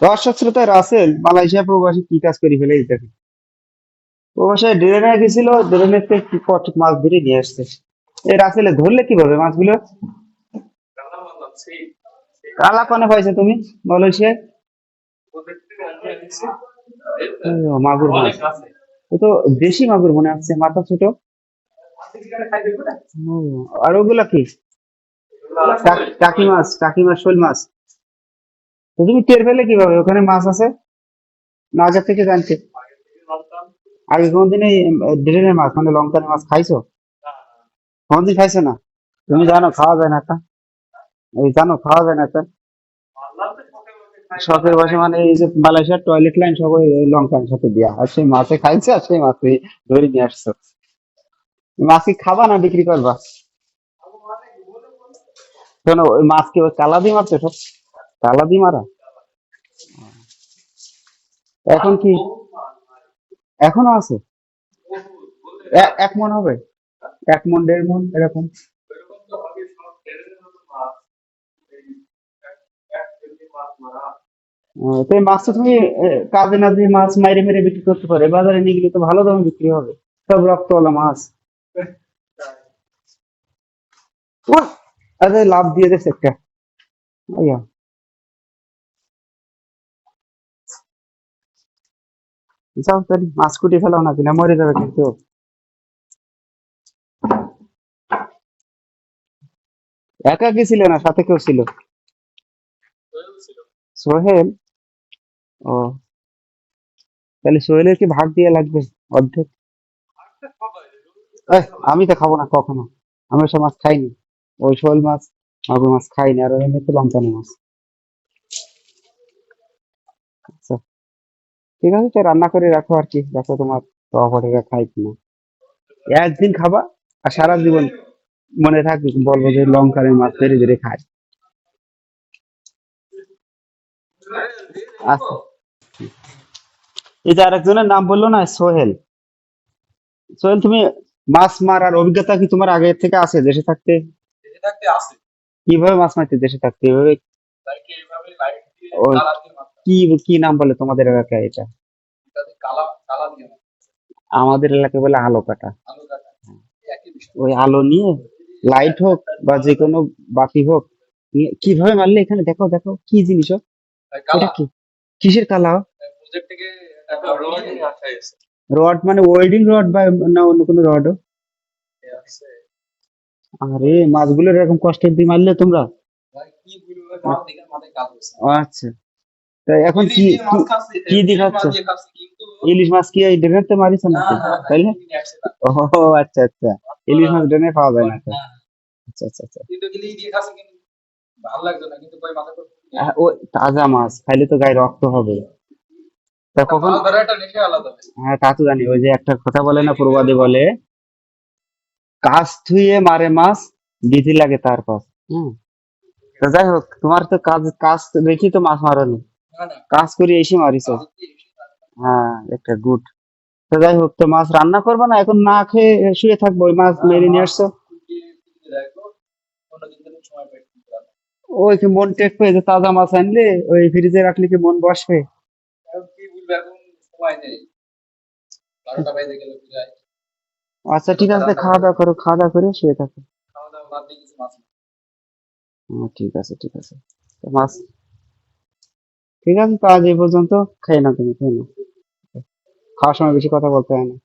দর্শক শ্রোতা, রাসেল, মালয়েশিয়া প্রবাসী কি কাজ করে ফেলে দেখে প্রবাসে ড্রেনে গেছিল ড্রেনের থেকে কত মাছ ধরে নিয়ে আসছে? এই রাসেলে ধরলে কীভাবে মাছগুলো? কালা কনে পাইছো তুমি, মালয়েশিয়ায়? মাগুর মাছ। তো দেশি মাগুর মনে হচ্ছে, মাথা ছোট। আর ওগুলা কি? টাকি মাছ টাকি মাছ শোল মাছ। তো তুমি টের পেলে কীভাবে? ওখানে মাছ আছে? না, আগে থেকে জানতে আগে কোনদিন এই ড্রেনের মাছ মানে লঙ্কার মাছ খাইছো? কোনদিন খাইছো না? তুমি জানো, খাওয়া যায় না তা এই জানো, খাওয়া যায় না তা শখের বসে মানে এই যে মালয়েশিয়ার টয়লেট লাইন সব ওই লঙ্কার সাথে দেওয়া আর সেই মাছে খাইছে, আর সেই মাছে ধরে নিয়ে আসছো। মাছ কি খাবা না বিক্রি করবা? শোনো, ওই মাছ কি কালা দিয়ে মারছো সব কালা দিয়ে মারা? এখন কি? এখনও আছে? এক মন হবে? এক মন, দেড় মন, এরকম? তো এই মাছ তুমি কাজে না দিয়ে মাছ মাইরে মেরে বিক্রি করতে পারে। বাজারে নিয়ে গেলে তো ভালো দামে বিক্রি হবে। সব রক্তওয়ালা মাছ। আরে লাভ দিয়ে দিচ্ছে একটা। যাও তাহলে, মাছ কুটি ফেলাও না কিনা, মরে যাবে কিন্তু। একা গেছিলে না? সাথে কেউ ছিল? সোহেল? ও। তাহলে সোহেলের কি ভাগ দিয়ে লাগবে অর্ধেক? আমি তো খাব না কখনো। আমি ওসব মাছ খাইনি। ওই শোল মাছ, মাগুর মাছ খাইনি, আর এমনি তো লঙ্কানি মাছ আচ্ছা ঠিক আছে তো রান্না করে রাখো আর কি। দেখো তোমার তরকারিটা খাই কিনা। একদিন খাবা আর সারা জীবন মনে থাকবে বলব যে লঙ্কারের মাছ ধরে ধরে খাই। আচ্ছা। এই যে আরেকজনের নাম বলল না সোহেল। সোহেল তুমি মাছ মারার অভিজ্ঞতা কি তোমার আগে থেকে আছে দেশে থাকতে? কীভাবে মাছ মারতে দেশে থাকতে? এভাবে কি কি নাম বলে তোমাদের এলাকায় এটা? আমাদের এলাকায় বলে আলো কাটা। ওই আলো নিয়ে লাইট হোক বা যে কোনো বাতি হোক কীভাবে মারলে এখানে? দেখো দেখো, কি জিনিস এটা কি? কিসের কালা? রড মানে ওয়েল্ডিং রড বা না অন্য কোনো রড আরে মাছগুলো এরকম কষ্টের দিয়ে মারলে তোমরা? আচ্ছা। তা এখন কি কি- দেখাচ্ছ? ইলিশ মাছ কি ড্রেনেতে মারিছ না, নাকি না। ও আচ্ছা আচ্ছা। ইলিশ মাছ ড্রেনে পাওয়া যায় না আচ্ছা আচ্ছা আচ্ছা। ও তাজা মাছ খাইলে তো গায়ে রক্ত হবে। তা কখন হ্যাঁ তা তো জানি ওই যে একটা কথা বলে না প্রবাদে বলে কাজ থুয়ে মারে মাছ বিধি লাগে তার পাশ হম। তো যাই হোক তোমার তো কাজ কাজ দেখি তো মাছ মারনি কাজ করি এসে মারিছ হ্যাঁ একটা গুড তো যাই হোক তো মাছ রান্না করবে না এখন না খেয়ে শুয়ে থাকব ওই মাছ মেরে নিয়ে আসছো। ওই কি মন টেকবে যে তাজা মাছ আনলে ওই ফ্রিজে রাখলে কি মন বসবে? আচ্ছা ঠিক আছে খাওয়া দাওয়া করো খাওয়া দাওয়া করে শুয়ে থাকো। ঠিক আছে ঠিক আছে। মাছ ঠিক আছে, তো আজ এই পর্যন্ত, খেয়ে না তুমি, খেয়ে না খাওয়ার সময় বেশি কথা বলতে হয় না।